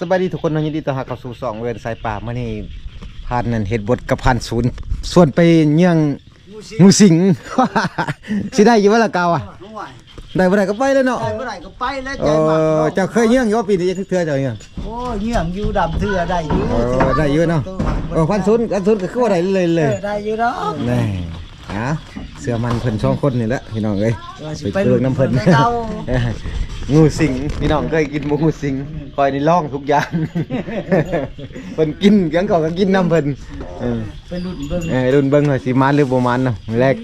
สบายดีทุกคนเนาะยินดีต้อนรับเข้าสู่สองเวรสายป่ามื้อนี้ผ่านนั่นเฮ็ดบทกับผ่านศูนย์ส่วนไปเยี่ยงงูสิง สิได้อยู่บ่ล่ะเกาอะน้องไหวได้บ่ได้ก็ไปเลยเนาะไปเมื่อไหร่ก็ไปแล้วเอใจมากอเจ้าเคยเยี่ยงอยู่ว่าปีนี้จักเทื่อเจ้าเยี่ยง โอ้ยเงี้ยงอยู่ดำเถื่อได้อยู่เออได้อยู่เนาะเออพันศูนย์พันศูนย์ก็คือว่าได้เลยเอเลยอได้อยู่เนาะแนี่ฮะเสื้อมันเพิ่นสองคนนี่แหละพี่น้องเอ้ยว่าสิไปไปเตือนน้ำเพิ่นไปเก่าเออ งูสิงพี่น้องเคยกินหมูงูสิงคอยนี่ล่องทุกอย่าง เพิ่นกินยังก็ก็กินน้ำเพิ่นเออไปรุ่นเบิ่งเออรุ่นเบิ่งว่าสิมันหรือบ่มันเนาะมื้อแรก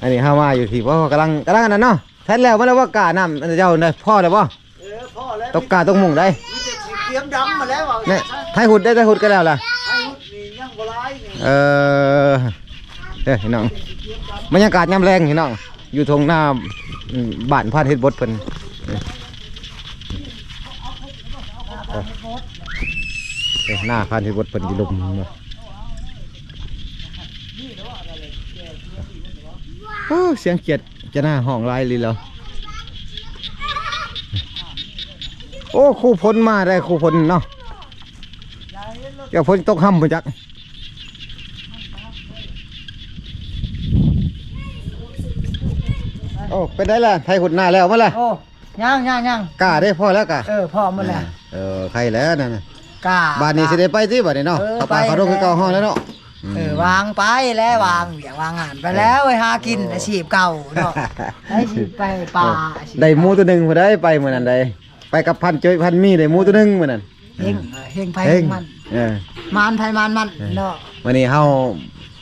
อันนี้ห้ามาอยู่ที่เพราะว่ากำลังกำลังอันนั้นเนาะแท้แล้วมาแล้วว่ากาน้ำอันเจ้าได้พ่อแล้วบ่เออพ่อแล้วตกกาตกมุงได้มีแต่สิเตรียมดำมาแล้วเอาเนี่ยไทยหุดได้ไทยหุดก็แล้วล่ะไอ้หุดนี่ยังบ่ร้ายนี่เออเด้อพี่น้องบรรยากาศยามแรงพี่น้องอยู่ทงหน้าอืมบ้านพาดเฮ็ดบดเพิ่นเออเออเออ หน้าพาดเฮ็ดบดเพิ่นอยู่ลุมเนาโอ้เสียงเกียดจะหน้าห้องลายเลยเหรอโอ้ครูพลมาได้ครูพลเนาะเจ้าพลตกห้ำมาจักโอ้เป็นได้ละไทยหุดหน้าแล้วมาละโอ้ ย่างย่างย่างกล้าได้พอแล้วกะเออพ่อมันแหละเออใครแล้วนั่นน่ะกล้า บ้านนี้สิได้ไปที่บ้านนี้เนาะเออเขาป่าไป เขาโรงคือเก่าห้องแล้วเนาะเออวางไปแล้ววางเบียงวางงานไปแล้วไปหากินอาชีพเก่าเนาะอาชีพไปป่าอาชีพได้หมูตัวหนึงพอได้ไปมื้อนั้นได้ไปกับพันจ้อยพันมีได้หมูตัวหนึงมื้อนั้นเฮงเฮงไผเฮ้เฮงงมันเออมานไผมานมันเนาะวันนี้เฮา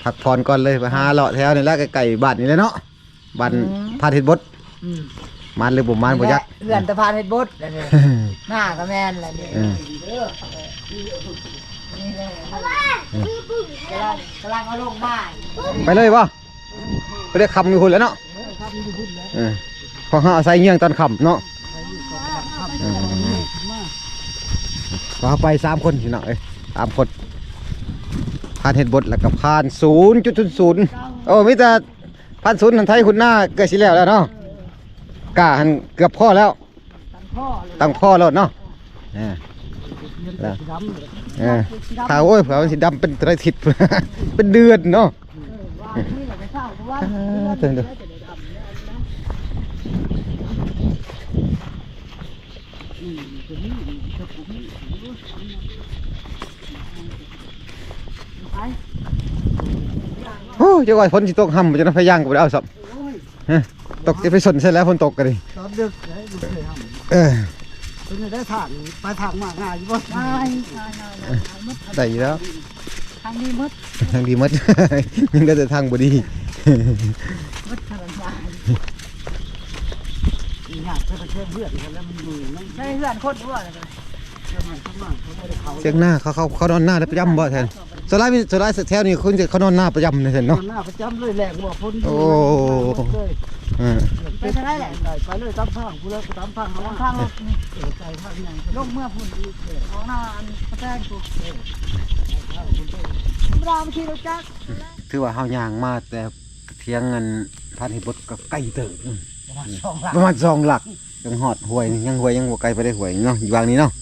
พักผ่อนก่อนเลยไปหาเลาะแถวนี่แหละใกล้ๆบ้านนี่แหละเนาะบ้านพาทิตบดอืม มันหรือบ่มันบ่ยักเลื่อนตะพานเฮ็ดบดนั่นเองหน้าก็แม่นแหละนี่เออ นี่แหละกำลังกำลังเอาลงบ้านไปเลยบ่ไปได้คำอยู่พุ่นแล้วเนาะเออพอเฮาอาศัยเงี้ยงตอนค่ำเนาะก็ไปสามคนพี่น้องเอ้ยสามคนผ่านเห็ดบทแล้วก็ผ่านศูนย์จุดศูนย์ศูนย์โอ้มิแต่ผ่านศูนย์ทางไทยคุณหน้าเกิดสิแล้วแล้วเนาะ กาหันเกือบพ่อแล้วพ่อเลยตั้งพ่อแล้วเนาะเออแล้ว ดำเลยเออถ้าโอ้ยเผื่อมันสิดำเป็นไรทิศเป็นเดือนเนาะว่านี่แหละไปเศร้าเพราะว่าอ่าเตือนเด้อโอ้ยเจ้าว่าฝนสิตกห่ำจะนำพยางก็บ่ได้เอาสับฮะ ตกจะไปสนเสร็จแล้วฝนตกกันดิตอนดึกเลยบุเคยทำเออเป็นได้ทางไปทางมากง่ายอยู่บ่ใช่ใช่ใช่มดได้อยู่แล้วทางนี้มดทางดีหมดยังได้แต่ทางบ่ดีมดทางซ้ายนี่ฮะเพื่อนเพื่อนเพื่อนแล้วมันอยู่นั่นใช่เพื่อนคนด้วยเลยสมัยสมัย เขาไม่ได้เขาเสียงหน้าเขาเขาเขานอนหน้าได้ประจำบ่แทนสลายมีสลายแถวนี้คุณจะเขานอนหน้าประจำเลยแทนเนาะหน้าประจำเลยแหลกหัวพ้นโอ้เออไปทางไหนแหละไปเลยตามทางกูเลยตามทางตามทางนี่ใจทางยังลงเมื่อพุ่นอีกของหน้าอันกระแตงกูรามที่เราจักถือว่าเฮาย่างมาแต่เที่ยงเงินพันหิบดก็ใกล้เติบสองหลักประมาณสองหลักยังหอดหวยนี่ยังหวยยังบ่ไกลไปได้หวยเนาะอยู่วางนี้เนาะมีแล้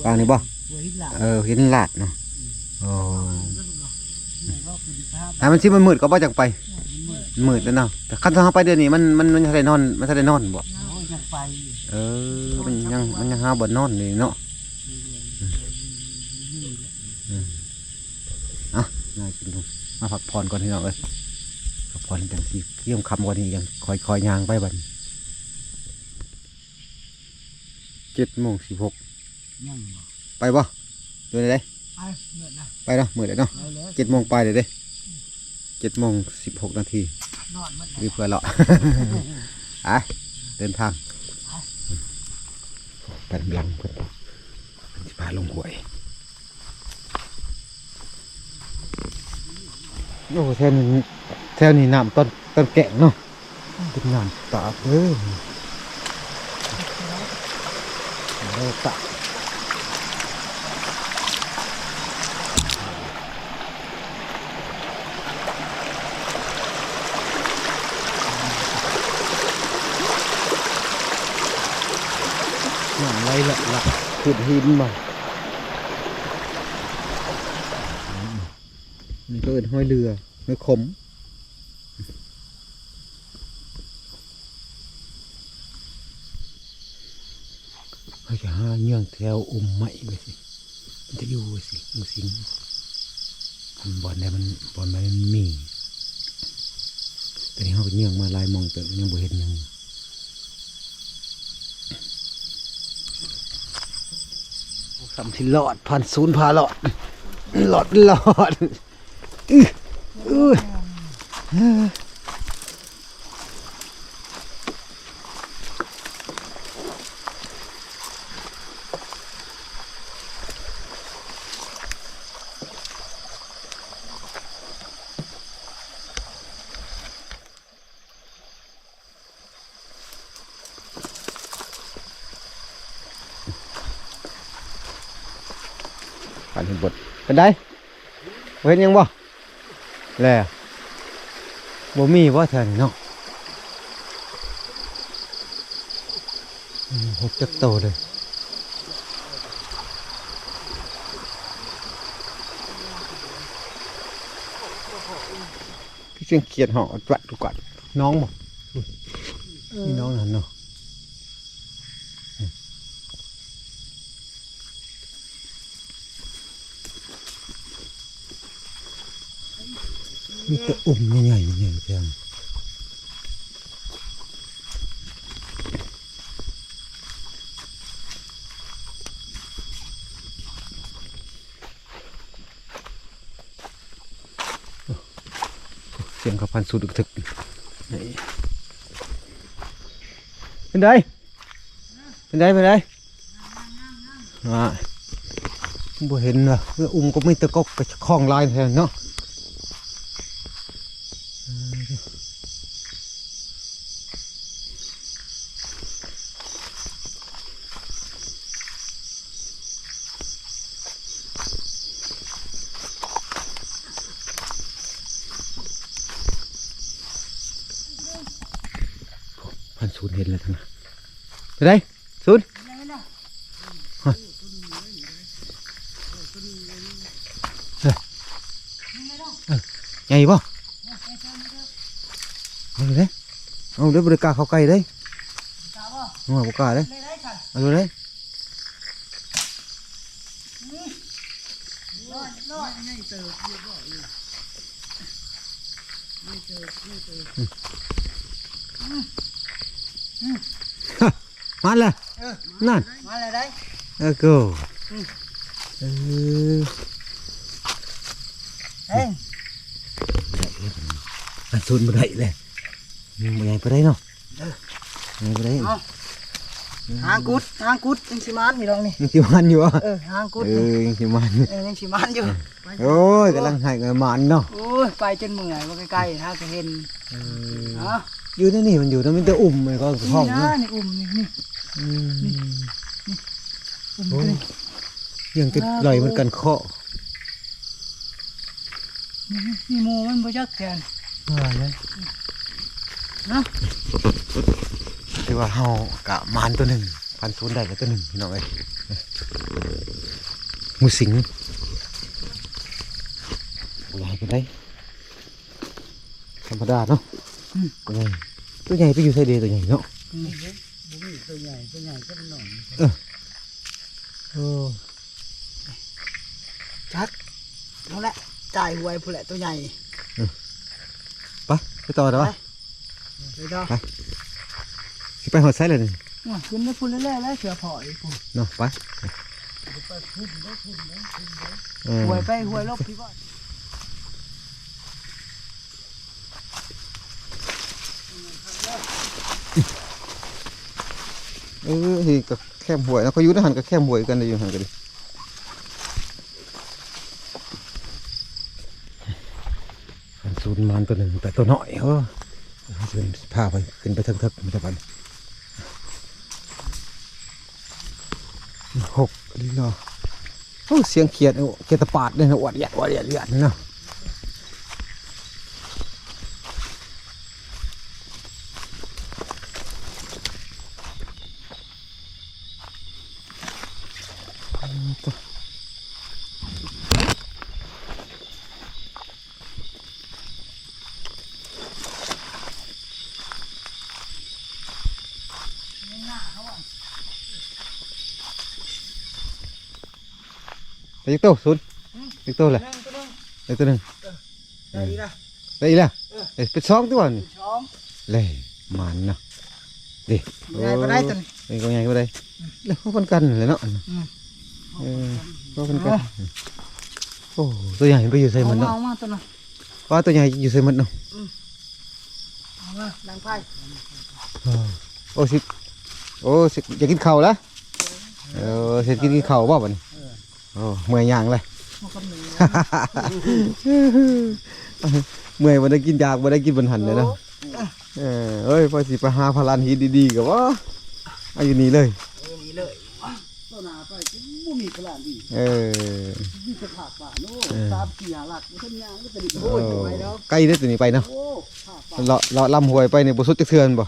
วหัววางนี้บ่หัวหินหลักเออเห็นลาดเนาะโอ้ให้มันสิมันมืดก็บ่จังไปมันมืดแล้วเนาะแต่คันถ้าเฮาไปเดี๋ยวนี้มันมันมันจะได้นอนมันจะได้นอนบ่ยังไปเออมันยังมันยังหาบ่นอนเลยเนาะอืมอะน่ากินดูมาพักผ่อนก่อนที่น้องเอ้ยพักผ่อนจังสิเกี่ยมคำกว่านี้ยังคอยคอยยางไปบัดเจ็ดโมงสิบหก ยังไปบ่เดินได้ ไปเมื่อนะไปเนาะมือเด้เนาะไปเลยเจ็ดโมงไปเลยเด้เจ็ดโมงสิบหกนาทีนอนมันรีบเพื่อเลาะ อะเดินทางไปหลังเพื่อนจะพาลงหวย โอ้แถวนี้แถวนี้น้ำต้นต้นแกงเนาะเป็นน้ำตาเอ้ยเออตา ได้ละละขุดหินมา นี่ก็เป็นห้อยเรือห้อยขมเขาจะหาเนื่องแถวอุ้มไม้ไปสิ มันจะอยู่สิมันสิงมันบอลได้มันบอลมันมีแต่นี่เขาเนื่องมาลายมองแต่ยังบ่เห็นยัง สำที่หลอดพันศูนย์พาหลอดหลอดหลอดอื้ออื้อผ่านเห็นบท เป็นไดบ่เห็นยังบ่แล่บ่มีบ่แถวนี้เนาะอืมหกจักโตเลยคือเสียงเขียดหาะกวัดกวัดน้องบ่นี่น้องนั่นเนาะ มีแต่อุ่มใหญ่ๆใหญ่ๆเพียงเสียงขับพันสุดถึกนี่เป็นไดเป็นไดเป็นไดอ่าบ่เห็นเมื่ออุ้มก็ไม่ตะกอกกระคองลายแทนเนาะ พันศูนย์เห็นแล้วทั้งนั้น ไปไหนศูนย์ฮะเอ้ยเอ้ยใหญ่ป่ะเอาเล ยเอาเดี๋ยวบริการเขาไกลเลยเอาบริ หญ่ไปได้เนาะใหญ่ไปได้หางกุดหางกุดยังสิมานอยู่ตรงนี้ยังสิมันอยู่อะเออหางกุดเออยังสิมันเออยังสิมานอยู่โอ้ยกำลังให้เงินมันเนาะโอ้ยไปจนเมื่อยว่าใกล้ๆถ้าก็เห็นเอ๋ออยู่นั่นนี่มันอยู่นั่นมันจะอุ่มมันก็ห้องนี่นี่นะนี่อุ้มนี่นี่อืมอุ้มโอ้นี่ยังจะไหลมันกันเคาะนี่หมูมันบ่จักแทนว่าเลยเนาะที่ว่าเฮากะมานตัวหนึ่งพันศูนย์ได้ก็ตัวหนึ่งพี่น้องเอ้ยหมูสิงตัวใหญ่ไปได้ธรรมดาเนาะตัวใหญ่ตัวใหญ่ไปอยู่ไซเดย์ตัวใหญ่เนาะตัวใหญ่ตัวใหญ่ก็เป็นหน่อยโอ้จักนั่นแหละจ่ายหวยผู้แหละตัวใหญ่ไปไปต่อเดี๋ยววะเดี๋ยวเนาะสิ ไปหอดไซเลยนี่ว่าขึ้นได้พุ่นแล้วๆแล้วเสือผอยพุ่นเนาะไปเออหวยไปหวยลบพี่บ่เออที่ก็แคมหวยแล้วเขาอยู่ในหันก็แคมหวยกันเลยอยู่หันกันดิอันศูนย์มันตัวหนึ่งแต่ตัวน้อยเออจะเป็นพาไปขึ้นไปทึกๆมันจะปั หกนี่เนาะโอ้เสียงเขียดเขียดตะปาดเลยนะอวดเหยดอวดเหยดเหยดเนาะ อีกตัวศูนย์อีกตัวเลยหนึ่งตัวหนึงอีกตัวหนึ่งได้ดีนะได้อีกแล้วเอ้ยเป็นสองตัวนี่ช้องเลยมันเนาะดิใหญ่ปานใดตัวนี้นี่ก็ใหญ่ก็ได้แล้วเขากันกันเลยเนาะอืมเออเขากันกันโอ้ตัวใหญ่ไปอยู่ใส่เอามันมาเนาะเอามาตัวน่ะว่าตัวใหญ่อยู่ใส่มันเนาะเอามาดังไพ่โอ้สิโอ้สิอยากกินข้าวแล้วเออเสร็จกินข้าวบ่บัดนี้ โอ้เมื่อยย่างเลยมากับหนูเมื่อยบ่ได้กินยากบ่ได้กินบนหันเลยเนาะเออเอ้ยพอสิไปหาพลานหินดีๆก็ว่าเอาอยู่นี่เลยเออนี่เลยตัวหนาไปบ่มีกระลานดีเออมีสภาพป่าโน่เออสามสี่ห้าหลักมันขึ้นยางก็จะดีโอ้โอ้ยไปแล้วใกล้เด้อตัวนี้ไปเนาะโอ้ภาพป่าเลาะเลาะลำห้วยไปนี่บ่สุดจักเทือนบ่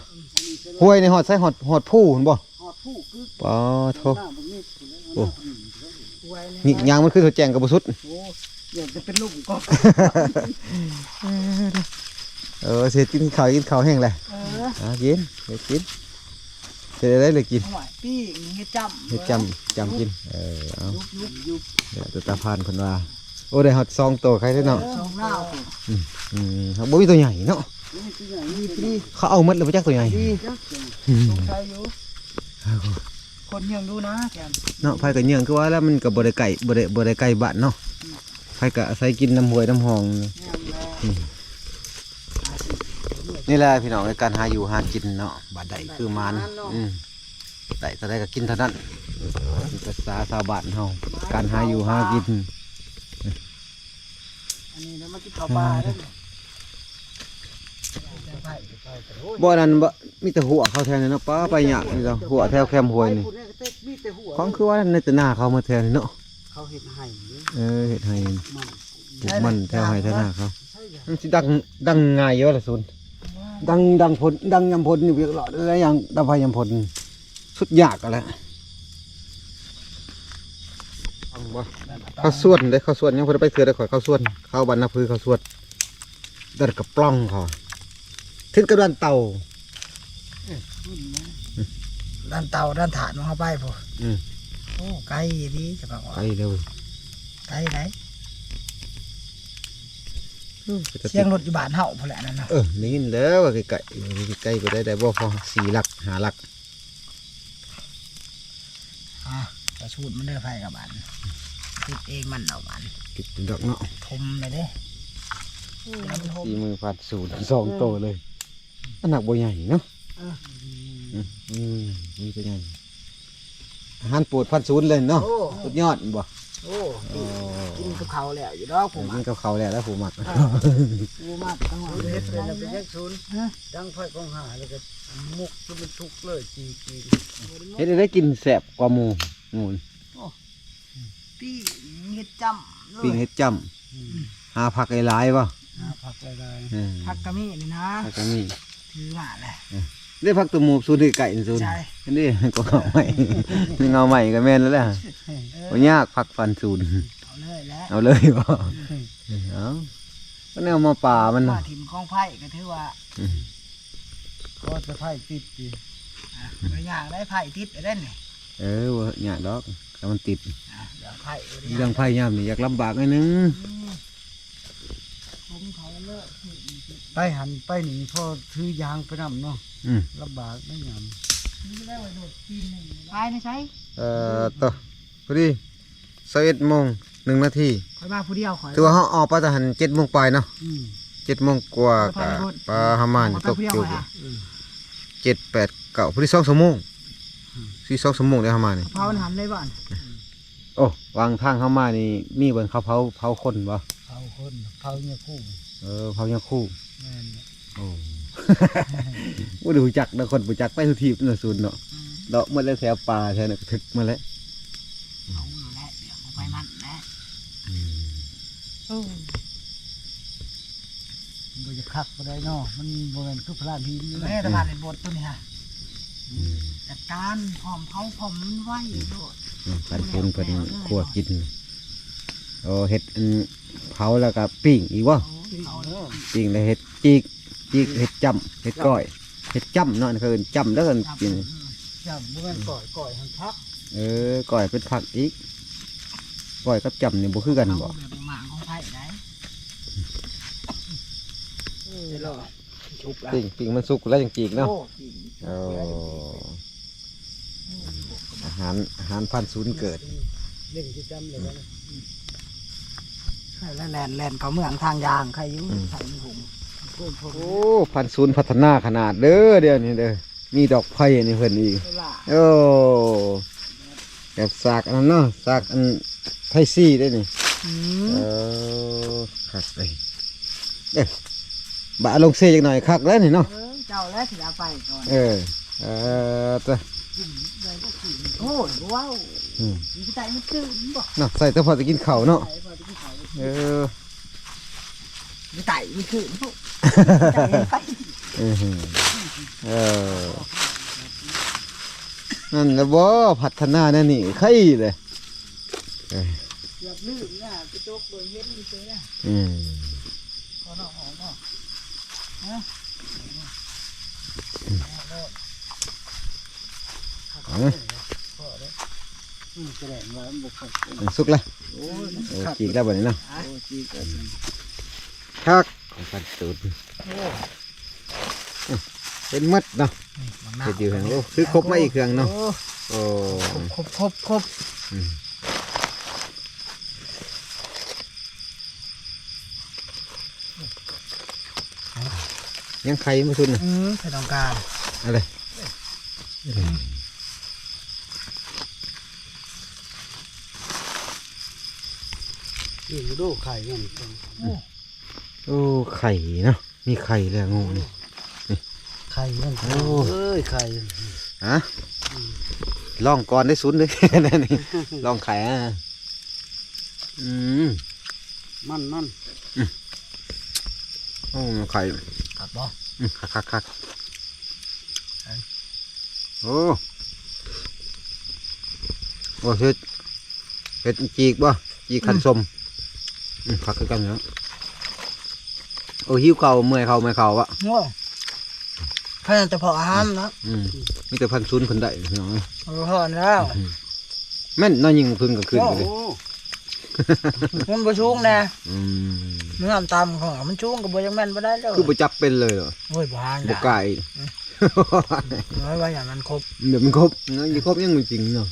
ห้วยในหอดใส่หอดหอดผู้หั่นบ่หอดผู้คือปอโทหน้าบ่มีโอ้ไว้ นี่เนี่ยยางมันคือเขาแจงกับบ่สุดโอ้อยากจะเป็นลูกก็เออเสร็จกินข้าวกินข้าวแห้งเลยเอออะกินเดี๋ยวกินเสร็จได้เลยกินหวยปี้เงี้ยจำเฮ็ดจำจำกินเออเอายุบยุบยุบเดี๋ยวตัวตาพานเพิ่นว่าโอ้ได้ฮอดซองโตใครได้เนาะสองหน้าอืมเขาบ่มีตัวใหญ่เนาะดีดีเขาเอาหมดเลยบ่จักตัวใหญ่ดีอืมสงสัยอยู่ คนยังดูนะแกมเนาะไผก็เยื่องคือว่าแล้วมันก็บ่ได้ไก่บ่ได้บ่ได้ไก่บ้านเนาะไผก็อาศัยกินน้ำห้วยน้ำหองแง่แล้นี่แหละพี่น้องในการหาอยู่หากินเนาะบาดใดคือมานอืมได้เท่าใดก็กินเท่านั้นเป็นภาษาชาวบ้านเฮาการหาอยู่หากิน อันนี้แล้วมากินข้าวปลาได้บ่นั้นบ่ มีแต่หัวเขาแทนเนาะป้าไปยากนี่เนาะหัวแถวแคมห้วยนี่มีแต่หัวของคือว่าในแต่หน้าเขามาแทนเนาะเขาเห็นไห้เออเฮ็ดให้มันปลูกมันแถวให้แถวหน้าเขามันสิดังดังง่ายอยู่ว่าล่ะซุนดังดังผลดังยำผลอยู่เวียกหลอดอะไรอย่างดับไฟยำผลสุดยากกันแหละฟังบ่ข้าวส่วนได้ข้าวส่วนยังพอได้ไปเถื่อได้ข่อยข้าวส่วนข้าวบันนาพือข้าวส่วนเดินกับปล้องเขาทิศกระดานเต่า ด้านเตาด้านฐานมันเข้าไปพออืม โอ้ไกลดีจะบอกว่าไปเร็วไกลไหนเสียงรถอยู่บ้านเฮาพอแหละนั่นนะเออนี่ยินแล้วว่าไก่ไก่ก็ได้ได้บ่พอสี่หลักหาหลักอะกระชูดมันเด้อไฟกับบ้านติดเองมันเอาบ้านกิดดอกเนาะทมเลยเด้แล้วมันทมสี่มือพัดสูตรสองโตเลยอันหนักบ่ใหญ่เนาะเอออืมอืมนี่ก็ใหญ่อาหารโปวดพันศูนย์เลยเนาะโอ้ สุดยอดบ่โอ้โอ้กินกับเขาวแล้วอยู่ดอกผมกินกับเขาวแล้วแล้วผู้มักกูมากทั้งวันเฮ็ดเลยเลแล้วไปยแยกศูนย์ดังไฟกองหาแล้วก็มุกจนมันทุกข์เลยจีจีเฮ็ดให้ได้กินแซ่บกว่าหมูหมูปี้เงี้ยจำเลยปิ้งเฮ็ดจ้ำหาผักหลายๆบ่หาผักได้อืมผักกะมี่นี่นะผักก็มีถือมาเลย ได้ผักตัวหมูสูตรที่ไก่สูตรใช่อันนี้ก็เงาใหม่นี่เงาใหม่ก็แม่นแล้วแหละบ่ยากผักฟันสูตรเอาเลยแล้วเอาเลยบ่เอาก็แนวมาป่ามันมาน่ะ ถิ่มกองไผ่ก็ถือว่าอืม ก็จะไฟติดดีอะบริอย่างได้ไผ่ติดไปได้เนี่ยเออบ่ยากดอกถ้ามันติดอะเดี๋ยวไผ่บริเรื่องไผยามนี่อยากลำบากหน่อยนึง ผมเขาเลิก ไปหันไปหนีพอถือยางไปนำเนาะอืมลำบากไม่ยามไปไม่ใช่เอ่อต่อพอดี21โมงหนึ่งนาทีคอยมาผู้เดียวคอยถือว่าเฮาออกไปแต่หัน7โมงปลายเนาะอืม7โมงกว่าก็ปลาหามานี่ตกผู้เดียวจุคกอยอะเจ็ดแปดเก้าพอดี2ชั่วโมงสี่สองชั่วโมงได้หามานี่เผามันหันเลยบ้านโอ้วางทางเข้ามานี่มีเบิ่นเขาเผาเผาคนบ่เผาคนเผาเนี่ยคู่ เออเผายังคู่แม่น โอ้ว่าดูจักนะคนผู้จักไปทุกทีนั่นนะศูนย์เนาะดอกหมันแล้วแถวป่าแถวนั้นก็ถึกมาแล้วเอาอยู่แล้วเดี๋ยวเอาไปมันแหละโอ้บ่จะคักบ่ได้เนาะมันบ่แม่นคือพลานหินนี่แม่แหละตะพานในบทตัวนี้ฮะจัดการพร้อมเผาพร้อมมันไหวโลดพันเพิ่นเพิ่นขัวกินโอ้เห็ดอันเผาแล้วก็ปิ้งอีกวะเอาเลยปิ้งแล้วเห็ด จีกจีกเห็ดจ้ำเห็ดก้อยเห็ดจ้ำเนาะคือจ้ำแล้วกันกินจับบ่แม่นก่อยก่อยหันพักเออก้อยเป็นผักอีกก้อยกับจำนี่บ่คือกันเอาบ่แบบหมางของไผ่ได้เออหรอชุบแล้วปิ่งปิ่งมันสุกแล้วจังจีกเนาะโอ้จริงโอ้อาหารอาหารพันธุ์ศูนย์เกิดเล่นที่จำเลยว่าใช่แล้วแลนแลนเขาเมืองทางยางใครอยุ่ใส่หุง โอ้พันธุ์ศูนย์พัฒนาขนาดเด้อเดี๋ยวนี้เด้อมีดอกไผ่นี่เพิ่นอีกเวลาโอ้แบบสากอันนั้นเนาะสากอันไทยซี่ได้นี่อืเอมอคักเลยเอ๊ะบะลงเซจักหน่อยคักแล้วนี่เนาะเออเจ้าแล้วสิเอาไปก่อนเออเออตะโอ้ยว้าวอืมมีใจมันตื่นบ่เนาะใส่แต่พอจะกินข้าวเนาะใส่พอที่เขาเอ อมีใจมันตื่นพวกใจไปอือหือเออนั่นแหละบ่พัฒนาแน่นี่ใครเลยเกือบลืมนะไปโจกเบิ่งเห็นมีเจอนะอืมขอหน่อหอมเนาะเอานะแสดงว่ามันบุกเข้ามันสุกแล้วโอ้ยเออจีกแล้วบัดนี้เนาะโอ้ยจีกัน คักของพันสูตรเป็นมัดเนาะเฮ็ดอยู่แห่งโอ้คือครบมาอีกเครื่องเนาะโอ้ครบครบครบอืมยังไข่มาสุดน่ะอืมใครต้องการอะไรนี่มาดูไข่กัน โอ้ไข่เนาะมีไข่เลยงูนี่ไข่กันโอ้เอ้ยไข่ฮะลองก่อนได้สุดเลยนั่นนี่ลองไข่อะอืมมันมันโอ้ไข่ครับบ่อืมคักคักคักโอ้โอ้เฮ็ดเฮ็ดจีกบ่จีกขันสมอืมคักคือกันเนาะ โอ้หิวเข่าวเมื่อยเข่าเมื่อยเข่าวะโง่เพื่อนจะพออาหารนะอืมมีแต่พันซุนย์คนใดพี่น้องเอาพอแล้วแม่นน้อยยิงพึ่งกับคืนไปโอ้เลยมันบ่ชุ่งแน่อืมมันน้ำตำของมันชุ่งกับบ่ยังแม่นบ่ได้เลยคือประจับเป็นเลยเหรอโอ้ยบ่หานบกล้าอีกน้อยว่าอย่างมันครบเดี๋ยวมันครบเนาะอยี่ครบยังไม่จริงเนาะ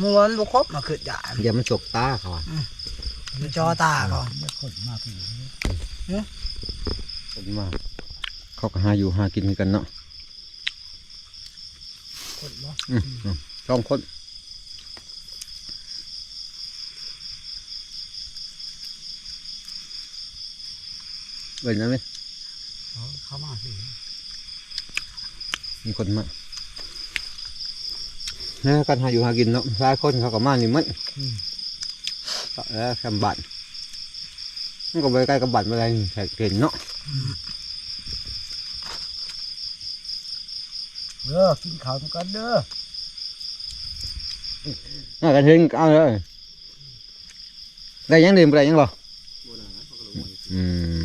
ม้วนบ่ครบมาคือด่าเดี๋ยวมันจกตาเขาอะมันจอตาก่อนยคนมาก เลยผมว่าเขาก็หาอยู่หากินกันเนาะคนบ่อืมอืมสองคนเว้นนะไหมเขามาสิมีคนมาเนี่ยการหาอยู่หากินเนาะหลายคนเขาก็มานี่มันแล้วแคมบัตมั นก็ไปใกล้กับบัตรอะไรแขกเก่งเนาะเด้อกินข้าวกันเด้อน่ากระทิงเอาเลยได้ยังเดิมได้ยังบ่อื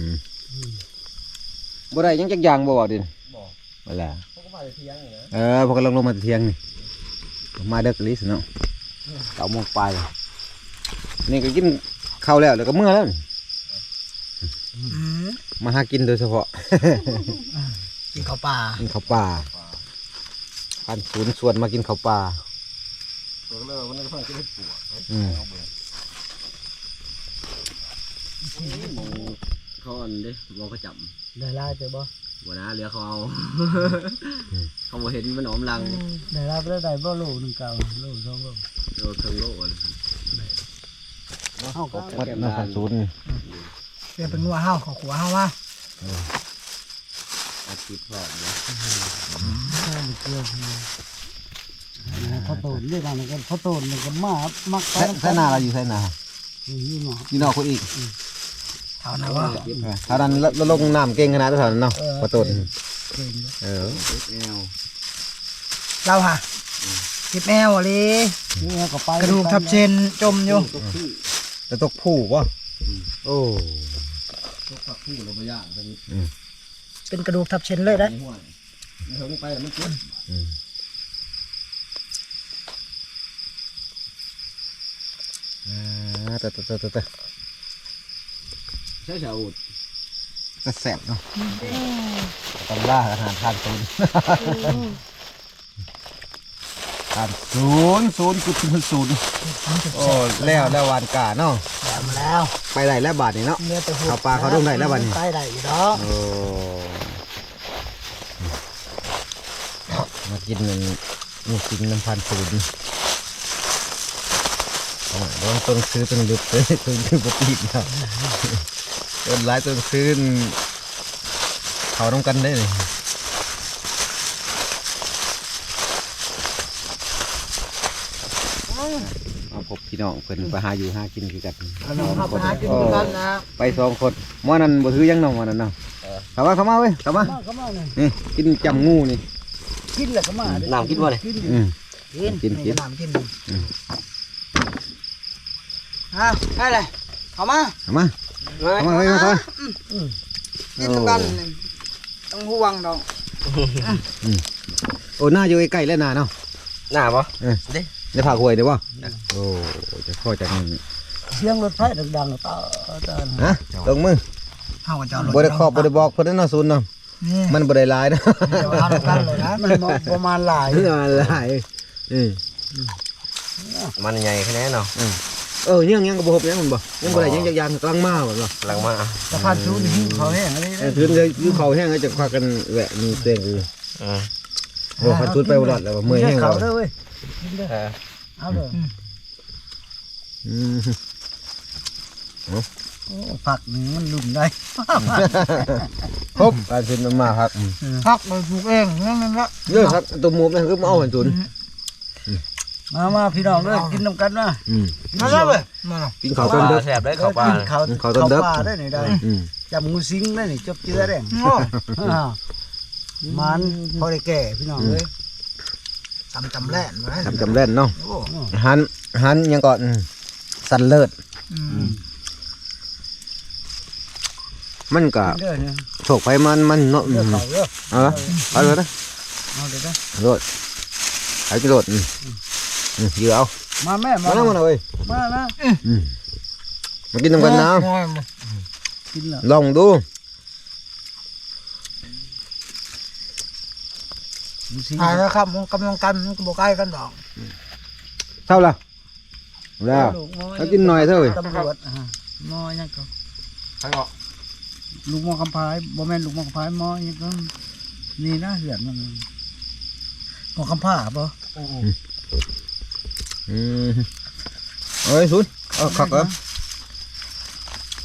มบ่ได้ยังจักอย่างบ่บ่ดินบอกบ่ล่ะเขาก็มาเที่ยงเลยนะเออพวกกำลังลงมาแต่เที่ยงนี่มาเด็กลิสเนาะเก้าโมงปลายแล้วนี่ก็กินข้าวแล้วแล้วก็เมื่อแล้วนี่อื มมาหากินโดยเฉพาะ กินข้าวปลากินข้าวปลาพันศูนย์ส่วนมากินข้าวปลาเลิกวันนั้นเขาจะได้ปวดอืมเขาอันเด้บอกเขาจับได้ลายเจอบ่บัวนะเหลือเขาเอาเขาบอกเห็นมันหนอมลังได้ลายไปได้ได้บ่โลหนึ่งเก่าโลสองโลโดนเครื่องโลกอันเขาก็วัดมาพันศูนย์ นี่เดี๋ยวเป็นงัวเฮาขอขัวเฮาว่าอาชีพพร้อมนะเกี่ยวเขาโตนด้วยกันกันเขาโตนมันก็มามักไปใส่ใส่นาเราอยู่ใส่นานี่เนาะอยู่นอกคนอีกเท่านั้นว่าเท่านั้นแล้วลงน้ำเก่งขนาดเท่านั้นเนาะประตูเก่งเออแอลเราค่ะเก็บแอวอะเลยนี่ก็ไปกระดูกทับเส้นจมอยู่จะตกผู้ป่ะโอ้ ปักผู้เราไม่ยากตอนนี้เป็นกระดูกทับเส้นเลยนะห่วยเฮิงไปแล้วมันเจ็บนอ่าเตะเตะเตะเตะเตะใช่ชาวอุดก็แสบเนาะตำล่าอาหารทานศูน ย์ทานศูนย์ศูนย์จุดศูนย์ศูนย์โอ้แล้วแล้ววานกาเนาะแล้วมาแล้วไปไหนแล้วบาทนี่เนาะเนื้อแต่หัวเอาปลาเขาดุ้งได้แล้วบัดนี้ไปได้อยู่ดอกโอ้มากินมันนี่กินน้ำพันศูนย์เอามาลองต้นซื้อต้นลึกเลยต้นซื้อปกตินะต้นหลายต้นซื้อเขาต้องกันได้เลยเอาพบพี่ น้องเพิ่นไปหาอยู่หากินคือกันเอาไปหากินด้วยกันนะไปสองคนหม้อนั้นบ่ถือยังน้องหม้อนั้นเนาะเข้ามาเข้ามาเว้ยเข้ามามาเข้ามาเลยนี่กินจำงูนี่กินแหละก็มาเด้อน้ำคิดว่าเลยกินอืมกินกินกิน น้ำกินฮะได้เลยเข้ามาเข้ามาเข้ามาเว้ยมาเข้ามากินด้วยกันต้องห่วงดอกโอ้หน้าอยู่ใกล้ๆแล้วนาเนาะหน้าปะ จะพาหวยเดี๋ยวบ่โอ้จะพ่อจากนี่เสียงรถไฟดังๆต่อต่อฮะลงมือเฮาก็จะเอารถบ่ได้ขอบบ่ได้บอกเพิ่นนะเนาะศูนย์เนาะนี่มันบ่ได้หลายนะเดี๋ยวเอาด้วยกันเลยนะมันประมาณหลายมันหลายเออมันใหญ่แค่นี้เนาะเออยังยังก็บ่ครบยังมันบ่ยังบ่ได้ยังจักอยางกำลังมาบ่เนาะหลังมาสะพานชูนี่หิ้วเขาแห้งอะไรเออถือเลยอยู่เขาแห้งแล้วจะพากันแวะมีเตียงอยู่อืมโอ้พันชุดไปบ่รอดแล้วว่าเมื่อยแห้งเขาแล้วเด้อเว้ยกิ นเด้อเออเอาเด้ออืมโอ้ผักนี่มันลุ่มได้ครบการชุดมันมาครับอืมผักมันปลูกเองนั่นนั่นละเด้อครับตัวหมูนั่นคือมาเอาพันชุดมามาพี่น้องเด้อกินน้ำกันนะอืมมาแล้วเว้ยมากินข้าวต้มเด้อแสบได้เข้าปลากินข้าวข้าวต้มเด้อปลาได้นี่ได้อืมจำงูสิงได้นี่จบเจือได้อ่ามันพอได้แก่พี่น้องเอ้ย จำจำแล่นไว้ทำจำเล่นเนาะโอ้หันหันยังก่อนอืมสันเลิศอืมมันก็เด้อเนี่ยโฉกไปมันมันเนาะอืเด้อมเขาเด้อเอาละเอาเลยนะเอาเด้อเด้อโลดหายไปโลดอืมอืมเหยื่อเอามาแม่มามาแล้วมาเลยมานะอืมมากินน้ำกันนะ กินแล้วลองดู งูสิงหายแล้วครับมันกำลังกันมันก็บ่ใกล้กันดอกเท่าละแล้วเอากินหน่อยเถอะเว้ยตำรวจอ่าหมอยังก็ข้างนอกลูกหมอคำพายบ่แม่นลูกหมอคำพายหมอยังก็นี่นะเหือนมันหมอคำพาบ่อืมเอ้ยสุดเอาขักเหรอ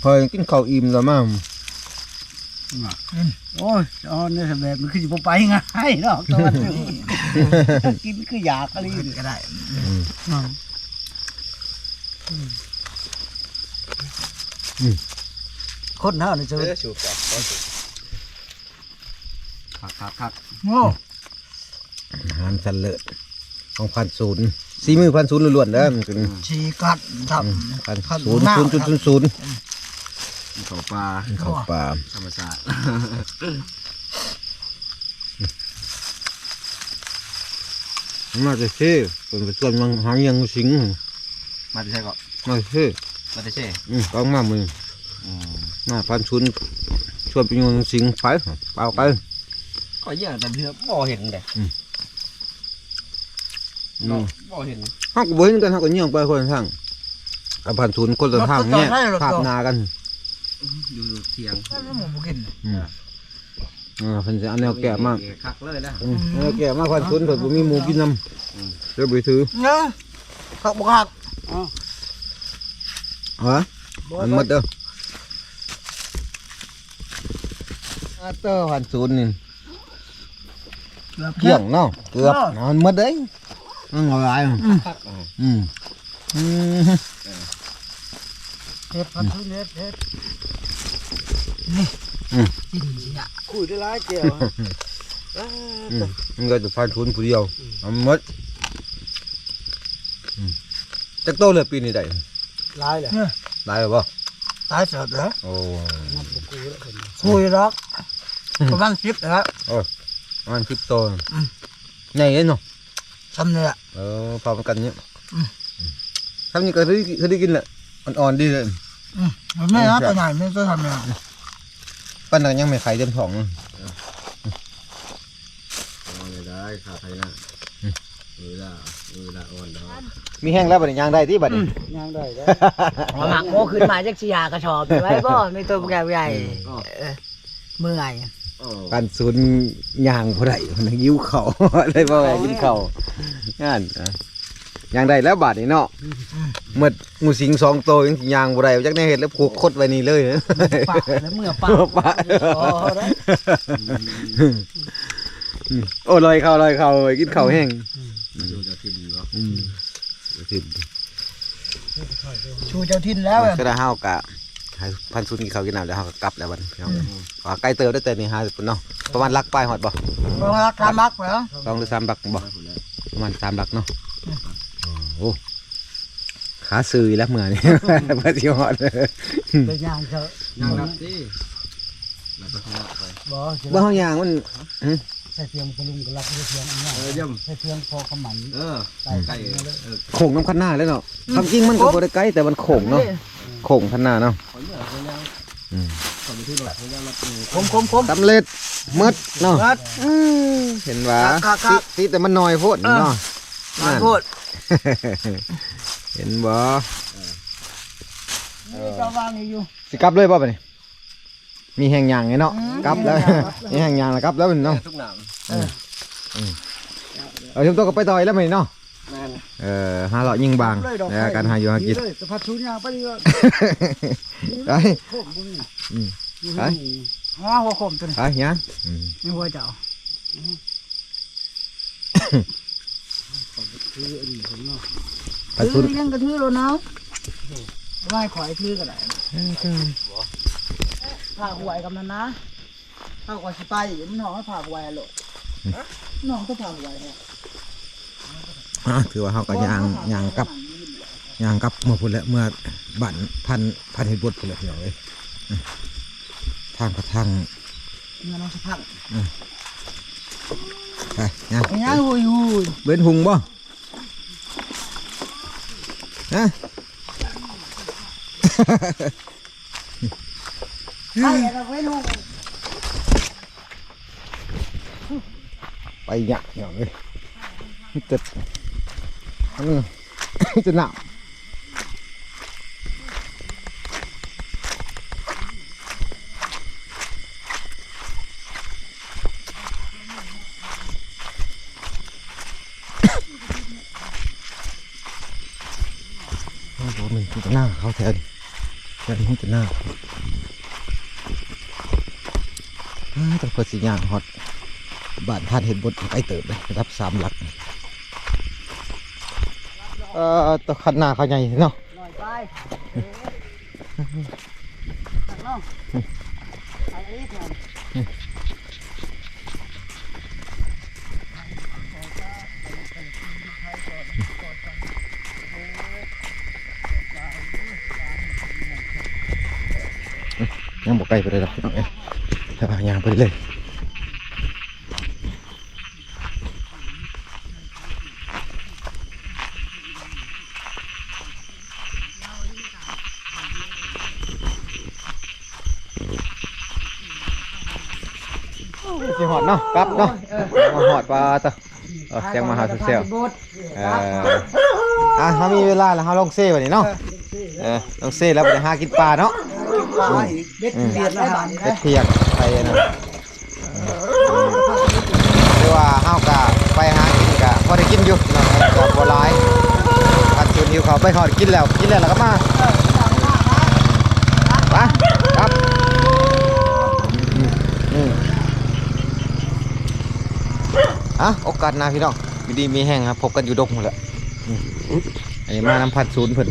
พอยกินข้าวอิ่มแล้วมั้ง โอ้ยอ๋อเนี่ยแบบมันคือสิบ่ไปง่ายดอกตอนนี้กินคืออยากอะไรก็ได้อืมคนเฮานี่จะเออชูปลาคักคักคักโง่อาหารสันเลิศของพันศูนย์สีมือพันศูนย์ล้วนๆเด้อมันเป็นชีกัดทับพันพันศูนย์หน้าศูนย์จุดศูนย์ศูนย์ เขาปลาข้าวปลาธรรมชาติมาจะเช่เป็นไปส่วนมังหางยังสิงมาที่ใช่ก็มาจะเช่มาที่ใช่อืมก็มามืออืมหน้าพันชุนชวนไปโยนสิงไปเปล่าไปก็เยอะแต่เพื่อบ่เห็นเลยอืมบ่เห็นเขาก็บ่เห็นกันเขาก็เยี่ยงไปคนละทางกับพันชุนคนละทางเนี่ยภาพนากัน อยู่เทียงแล้วหมูบ่กินอืมอ่าเพิ่นจะเอาแนวแก่มากคักเลยนะอืมแนวแก่มากพันชุนเพิ่นบ่มีหมูกินนำเดี๋ยวไปถือเนาะผักบ่คักฮะมันหมดเด้ออาเตอร์พันชุนนี่เกี่ยงเนาะเกือบมันหมดเด้ยมันงอยอืมอืมอืม เฮ็ดผัดทุเฮ็ดเฮ็ดนี่อืมกินสิอะคุยได้หลายแก้วอืมมันก็จะพันทุนผู้เดียวเอาหมดอืมจักโตเลยปีนี้ได้หลายเลยได้บ่ตายเสร็จแล้วโอ้คุยดอกประมาณ10แล้วมันคริปโตใหญ่เลยเนาะซ้ำเนี่ยเออพอกันเนี้ยอืมทำนี่ก็คือคือได้กินแหละอ่อนๆดีเลย มันไม่นะไปไหนไม่ต้องทำเนี่ยปั้นนั้นยังไม่ไข่เต็มท้องเลยเอาเลยได้ขาไทยนะมือละมือละอ่อนแล้วมีแห้งแล้วบัดนี้ย่างได้ที่บัดนี้ย่างได้แล้วหมักโมขึ้นมาจากชียากระชอบไว้บ่ไม่ตัวแกใหญ่เมื่อยโอ้การสูนย่างผู้ใดมันหิวเขาวเลยบ่ให้กินข้าวงานอะ ย่างได้แล้วบาดนี้เนาะเมื่องูสิงสองตัวยังสิย่างบ่ได้จักแน่เฮ็ดแล้วผูกคดไว้นี่เลยปะแล้วเมื่อปะปะโอ้ลอยเข้าลอยเข้ากินข้าวแห้งดูจะทิมเนาะอืมชูเจ้าทินแล้วก็ได้เฮากะให้พันซุนกินข้าวกินน้ำแล้วเฮาก็กลับแล้วบัดนี้พี่น้องว่าไกลเติบได้แต่นี่50ปุ่นเนาะประมาณลักปลายฮอดบ่เพราะว่าการมักเหรอสองหรือสามลักบ่ประมาณสามลักเนาะ โอ้ขาซื้ออีกแล้วเมื่อนี่เพื่อสิฮอดเป็นย่างเถอะย่างนับสิแล้วก็ทอดไปบ่บ่เฮาย่างมันใส่เทียมกระลุงกระลับใส่เทียมอันนี้เออเยี่ยมใส่เทียมพอขมันเออใส่ไก่ไก่เลยเออโข่งน้ำคันหน้าเลยเนาะความจริงมันก็บ่ได้ไกลแต่มันโข่งเนาะโข่งคันหน้าเนาะขอเนื้อเขาย่างอืมขอไปที่หลักเขาย่างรับมือคมคมคมสำเร็จหมดเนาะครับอืมเห็นว่าครับครับติติแต่มันน้อยโพดเนาะมาโทษ เห็นบ่นี่เจ้าวางอยู่สิกลับเลยบ่บัดนี้มีแห้งยางไงเนาะอืมกลับแล้วมีแห้งยางแล้วกลับแล้วเนาะทุกหนามเอาชมตัวก็ไปต่อยแล้วมั้ยเนาะแม่นเออหาเลาะยิงบางเลยดอกแล้วการหาอยู่หากินเลยสะพัดชูยางไปดีกว่าไปโคมตรงนี้อืมไปอ๋อหัวโคมตัวนี้ไปยัง อืมนี่หัวเจ้าไปถืสุอดยังกระถือแล้วนะไม่ขอยถือก็ได้ผากหวยกับนั้นนะผากหวยสิไปมันน้องผากหวยอะโหลดน้องก็ผากหวยแฮะอะถือว่าเฮาก็ยางยางกลับยางกลับเมื่อพุ่นแล้วเมื่อบ้านพันพันเฮ็ดบดพุ่นแล้วพี่น้องเอ้ยอืมทางกระทั่งเมื่อน้องสะพักไปยังไปย่างหุยหุยเบ้นหุงบ่ ฮะไปหยักอย่างเลยจะมันจะหนาวโอ้โหมันจะหน้า เขาแทนแทนมันจะหน้าอ่าต้องเปิดสีย่างฮอตบ้านพานเห็นบนไอเติบเลยรับสามหลักเอ่อตัวขันหน้าเขาใหญ่เนาะหน่อยไปตักน้องไปอีกหน่อย ยังบอกไก ลไปเลยหรอกพี่น้องเอ้ยแต่ว่ายังไปเลยสิหอดเนาะกลับเนาะมาหอดปลาตะเออเสียงมาหาเซลบดเอออะเขามีเวลาแล้วเขาลงเซ่วันนี้เนาะเออลงเซ่แล้วไปหากินปลาเนาะ เบ็ดเบียดอาหารเป็ดเพียกไปนะเรียกว่าห้าวกะไปหากินกะพอได้กินอยู่เนาะกับบัวลายพันจุนหิวเขาวไปหอดกินแล้วกินแล้วแล้วก็มาไปครับอืมอืมอะโอกาสหน้าพี่น้องมีดีมีแห้งครับพบกันอยู่ดงหมดแล้วอืมอันนี้มานำพัดศูนย์เพิ่น